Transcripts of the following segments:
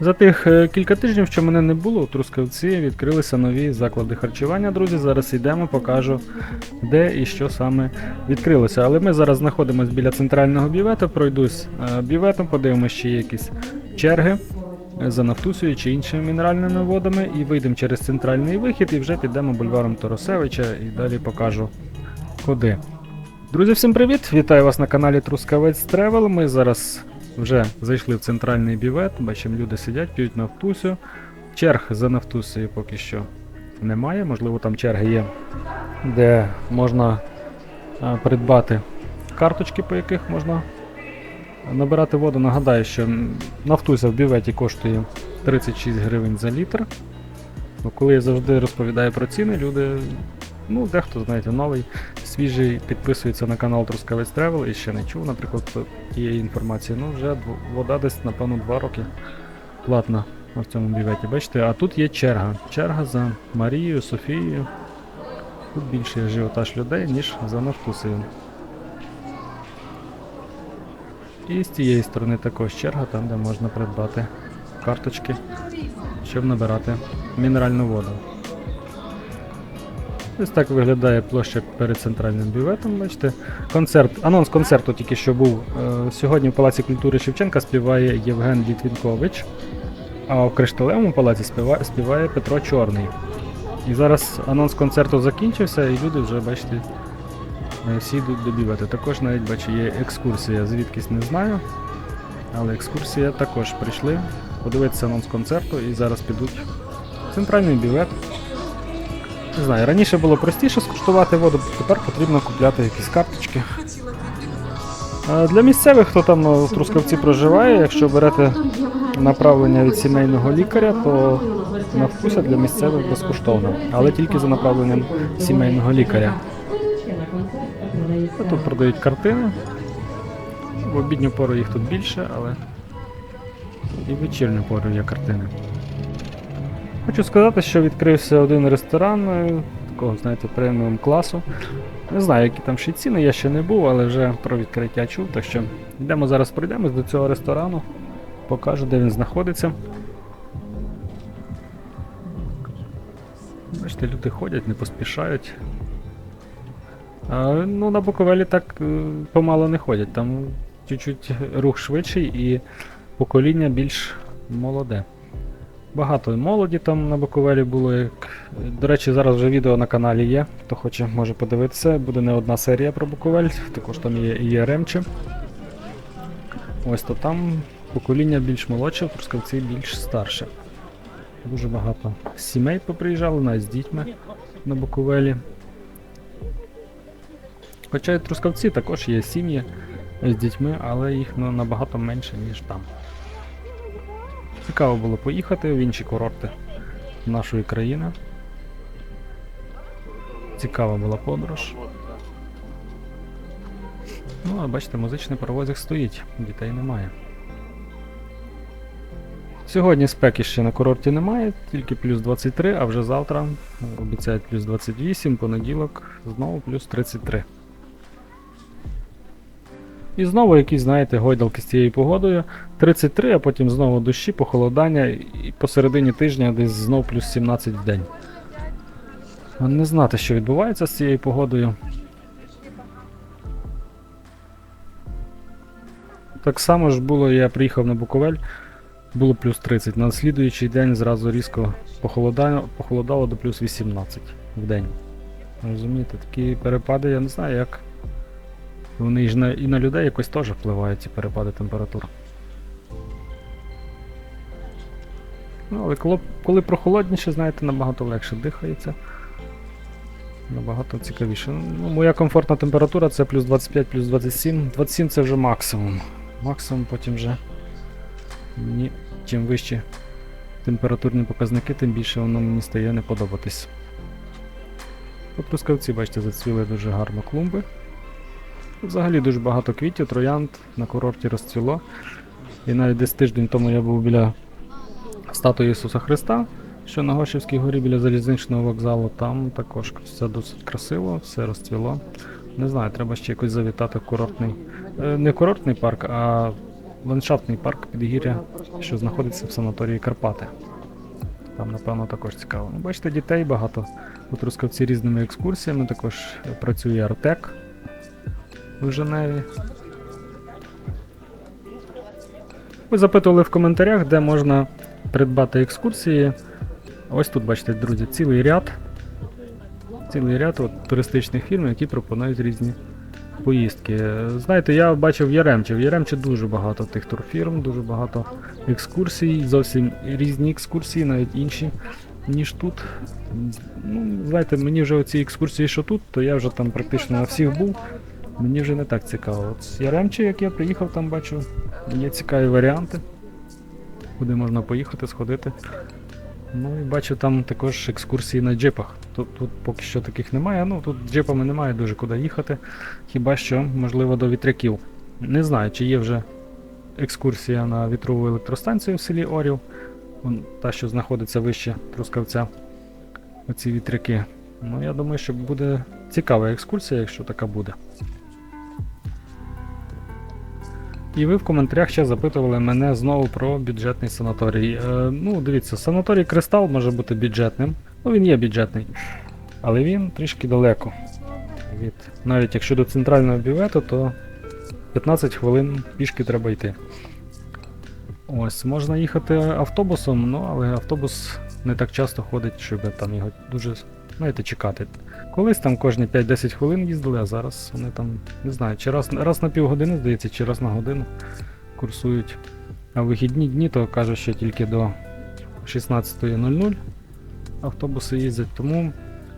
За тих е, кілька тижнів, що мене не було, у Трускавці відкрилися нові заклади харчування. Друзі, зараз йдемо, покажу, де і що саме відкрилося. Але ми зараз знаходимося біля центрального бювету, пройдусь е, бюветом, подивимося, чи є якісь черги за Нафтусою чи іншими мінеральними водами, і вийдемо через центральний вихід і вже підемо бульваром Торосевича і далі покажу куди. Друзі, всім привіт! Вітаю вас на каналі Трускавець Тревел. Ми зараз вже зайшли в центральний бівет. Бачимо, люди сидять, п'ють нафтусю. Черг за нафтусею поки що немає. Можливо, там черги є, де можна а, придбати карточки, по яких можна набирати воду. Нагадаю, що нафтуся в біветі коштує 36 гривень за літр. Ну, коли я завжди розповідаю про ціни, люди, ну, дехто, знаєте, новий, свіжий, підписується на канал Трускавець Тревел і ще не чув, наприклад, тієї інформації. Ну, вже вода десь, напевно, 2 роки платна в цьому біветі. Бачите, а тут є черга. Черга за Марією, Софією. Тут більше ажіотаж людей, ніж за Нафтусею. І з цієї сторони також черга, там де можна придбати карточки, щоб набирати мінеральну воду. Ось так виглядає площа перед центральним бюветом. Бачите, концерт, анонс концерту тільки що був. Е, сьогодні в Палаці культури Шевченка співає Євген Літвінкович, а в Кришталевому палаці співає, співає Петро Чорний. І зараз анонс концерту закінчився, і люди вже, бачите, е, всі йдуть до бювету. Також навіть бачу, є екскурсія, звідкись не знаю. Але екскурсія також прийшли подивитися анонс концерту і зараз підуть в центральний бювет. Не знаю, раніше було простіше скуштувати воду, тепер потрібно купляти якісь карточки. Для місцевих, хто там е, в Трускавці проживає, якщо берете направлення від сімейного лікаря, то навкуся для місцевих безкоштовно, але тільки за направленням сімейного лікаря. Тут продають картини. В обідню пору їх тут більше, але і в вечірню пору є картини. Хочу сказати, що відкрився один ресторан е, такого, знаєте, преміум класу. Не знаю, які там ще ціни, я ще не був, але вже про відкриття чув. Так що йдемо зараз пройдемось до цього ресторану, покажу, де він знаходиться. Бачите, люди ходять, не поспішають. А, ну, на Буковелі так е, помало не ходять. Там чуть-чуть рух швидший і покоління більш молоде. Багато молоді там на Буковелі було. До речі, зараз вже відео на каналі є. Хто хоче, може подивитися. Буде не одна серія про Буковель, також там є і є Ремче. Ось то там покоління більш молодше, Трускавці більш старше. Дуже багато сімей поприїжджали, навіть з дітьми на Буковелі. Хоча і Трускавці також є сім'ї з дітьми, але їх ну, набагато менше, ніж там. Цікаво було поїхати в інші курорти нашої країни. Цікава була подорож. Ну, а бачите, музичний паровозик стоїть, дітей немає. Сьогодні спеки ще на курорті немає, тільки плюс 23, а вже завтра обіцяють плюс 28, понеділок знову плюс 33. І знову якісь, знаєте, гойдалки з цією погодою. 33, а потім знову дощі, похолодання, і посередині тижня десь знов плюс 17 в день. Не знати, що відбувається з цією погодою. Так само ж було, я приїхав на Буковель, було плюс 30. На слідуючий день зразу різко похолодало, похолодало до плюс 18 в день. Розумієте, такі перепади, я не знаю як. Вони ж на, і на людей якось теж впливають ці перепади температур. Ну, але коли, коли прохолодніше, знаєте, набагато легше дихається. Набагато цікавіше. Ну, моя комфортна температура це плюс 25, плюс 27. 27 це вже максимум. Максимум потім вже. Мені чим вищі температурні показники, тим більше воно мені стає не подобатись. По Трускавці, бачите, зацвіли дуже гарно клумби. Взагалі дуже багато квітів, троянд на курорті розцвіло. І навіть десь тиждень тому я був біля статуї Ісуса Христа, що на Гошівській горі біля залізничного вокзалу. Там також все досить красиво, все розцвіло. Не знаю, треба ще якось завітати в курортний. е, Не курортний парк, а ландшафтний парк Підгір'я, що знаходиться в санаторії Карпати. Там, напевно, також цікаво. Ну, бачите, дітей багато. У Трускавці різними екскурсіями, також працює Артек в Женеві. Ви запитували в коментарях, де можна придбати екскурсії. Ось тут, бачите, друзі, цілий ряд. Цілий ряд от, туристичних фірм, які пропонують різні поїздки. Знаєте, я бачив в Яремчі. В Яремчі дуже багато тих турфірм, дуже багато екскурсій, зовсім різні екскурсії, навіть інші, ніж тут. Ну, знаєте, мені вже оці екскурсії, що тут, то я вже там практично на всіх був. Мені вже не так цікаво. От з як я приїхав, там бачу, є цікаві варіанти, куди можна поїхати, сходити. Ну і бачу там також екскурсії на джипах. Тут, тут поки що таких немає. Ну тут джипами немає дуже куди їхати. Хіба що, можливо, до вітряків. Не знаю, чи є вже екскурсія на вітрову електростанцію в селі Орів. Та, що знаходиться вище Трускавця. Оці вітряки. Ну, я думаю, що буде цікава екскурсія, якщо така буде. І ви в коментарях ще запитували мене знову про бюджетний санаторій. Е, ну, дивіться, санаторій Кристал може бути бюджетним. Ну, він є бюджетний. Але він трішки далеко. Від, навіть якщо до центрального бювету, то 15 хвилин пішки треба йти. Ось, можна їхати автобусом, ну але автобус не так часто ходить, щоб там його дуже, знаєте, чекати. Колись там кожні 5-10 хвилин їздили, а зараз вони там, не знаю, чи раз, раз на півгодини, здається, чи раз на годину курсують. А вихідні дні, то кажуть, що тільки до 16.00 автобуси їздять. Тому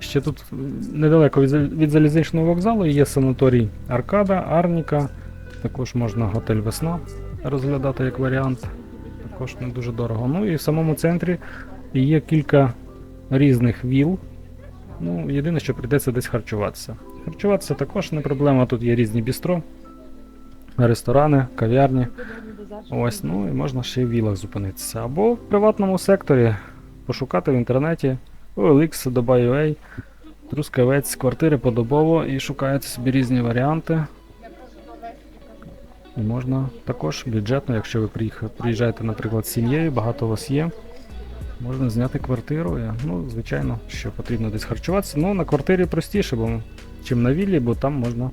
ще тут недалеко від залізничного вокзалу є санаторій Аркада, Арніка. Також можна готель Весна розглядати як варіант. Також не дуже дорого. Ну і в самому центрі є кілька різних віл. Ну, єдине, що прийдеться десь харчуватися. Харчуватися також не проблема, тут є різні бістро, ресторани, кав'ярні. Ось, ну і можна ще й в вілах зупинитися. Або в приватному секторі пошукати в інтернеті OLX, Dubai.ua, Трускавець, квартири подобово і шукаєте собі різні варіанти. І можна також бюджетно, якщо ви приїжджаєте, наприклад, з сім'єю, багато у вас є. Можна зняти квартиру. Ну, звичайно, що потрібно десь харчуватися. Ну, на квартирі простіше, бо чим на віллі, бо там можна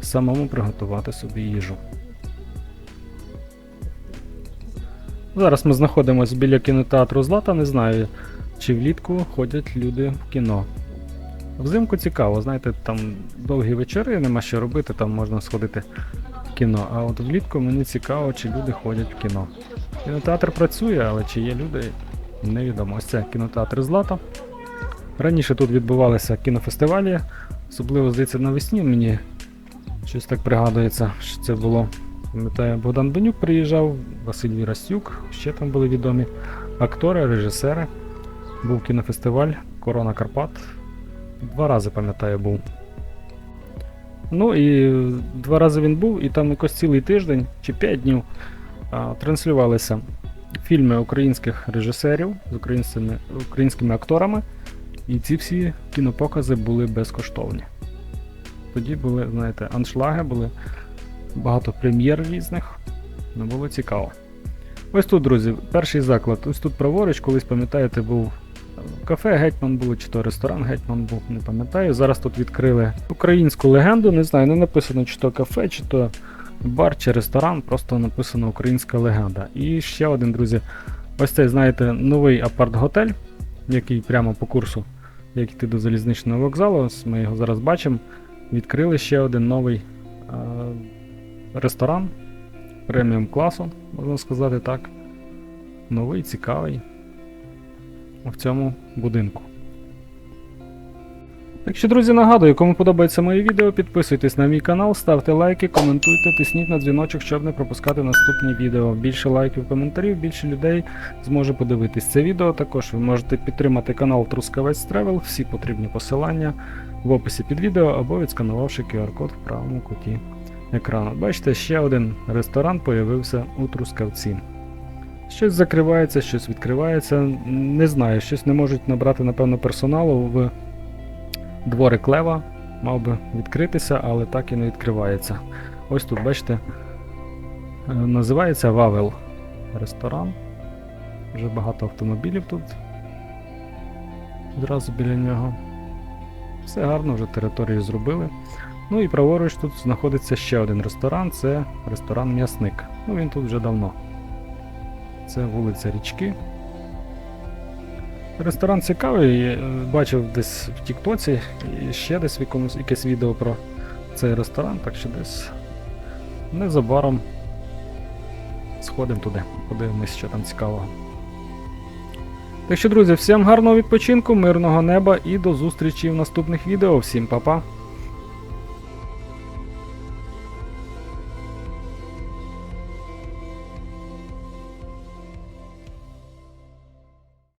самому приготувати собі їжу. Зараз ми знаходимося біля кінотеатру Злата. Не знаю, чи влітку ходять люди в кіно. Взимку цікаво, знаєте, там довгі вечори, нема що робити, там можна сходити в кіно. А от влітку мені цікаво, чи люди ходять в кіно. Кінотеатр працює, але чи є люди, невідомо. Ось це кінотеатр Злата. Раніше тут відбувалися кінофестивалі, особливо, здається, навесні мені щось так пригадується, що це було. Пам'ятаю, Богдан Бенюк приїжджав, Василь Вірастюк, ще там були відомі актори, режисери. Був кінофестиваль Корона Карпат. Два рази, пам'ятаю, був. Ну і два рази він був, і там якось цілий тиждень чи п'ять днів а, транслювалися фільми українських режисерів з українськими, українськими акторами. І ці всі кінопокази були безкоштовні. Тоді були, знаєте, аншлаги, були багато прем'єр різних. Ну, було цікаво. Ось тут, друзі, перший заклад. Ось тут праворуч, колись, пам'ятаєте, був кафе Гетьман було, чи то ресторан Гетьман був, не пам'ятаю. Зараз тут відкрили українську легенду, не знаю, не написано, чи то кафе, чи то бар, чи ресторан, просто написано українська легенда. І ще один, друзі, ось цей, знаєте, новий апарт-готель, який прямо по курсу, як йти до залізничного вокзалу, ось ми його зараз бачимо. Відкрили ще один новий е, ресторан преміум класу, можна сказати так. Новий, цікавий в цьому будинку. Так що, друзі, нагадую, кому подобається моє відео, підписуйтесь на мій канал, ставте лайки, коментуйте, тисніть на дзвіночок, щоб не пропускати наступні відео. Більше лайків, коментарів, більше людей зможе подивитись це відео. Також ви можете підтримати канал Трускавець Тревел, всі потрібні посилання в описі під відео або відсканувавши QR-код в правому куті екрану. Бачите, ще один ресторан появився у Трускавці. Щось закривається, щось відкривається. Не знаю, щось не можуть набрати, напевно, персоналу в дворик Лева. Мав би відкритися, але так і не відкривається. Ось тут, бачите, Е, Називається Вавел ресторан. Вже багато автомобілів тут. Зразу біля нього. Все гарно, вже територію зробили. Ну і праворуч тут знаходиться ще один ресторан, це ресторан М'ясник. Ну він тут вже давно. Це вулиця Річки. Ресторан цікавий, е, бачив десь в Тіктоці і ще десь якесь відео про цей ресторан, так що десь незабаром сходимо туди, подивимось, що там цікавого. Так що, друзі, всім гарного відпочинку, мирного неба і до зустрічі в наступних відео. Всім па-па!